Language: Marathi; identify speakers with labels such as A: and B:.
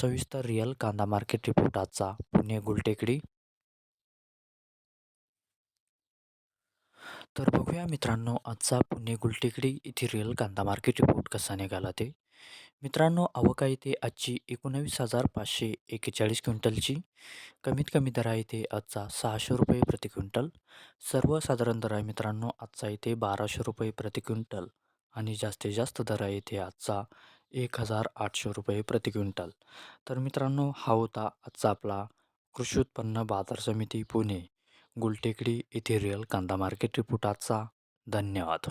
A: सविस्तर रिअल कांदा मार्केट रिपोर्ट आजचा. पुणे गुलटेकडी. तर बघूया मित्रांनो आजचा पुणे गुलटेकडी इथे रिअल कांदा मार्केट रिपोर्ट कसा निघाला ते. मित्रांनो अवका आहे ते आजची एकोणावीस हजार पाचशे एक्केचाळीस क्विंटलची. कमीत कमी दर आहे ते आजचा सहाशे रुपये प्रति क्विंटल. सर्वसाधारण दर आहे मित्रांनो आजचा इथे बाराशे रुपये प्रति क्विंटल. आणि जास्तीत जास्त दर आहे ते आजचा एक हजार आठशे रुपये प्रति क्विंटल. तर मित्रांनो हा होता आजचा आपला कृषी उत्पन्न बाजार समिती पुणे गुलटेकडी येथे रिअल कांदा मार्केट रिपोर्ट आजचा. धन्यवाद.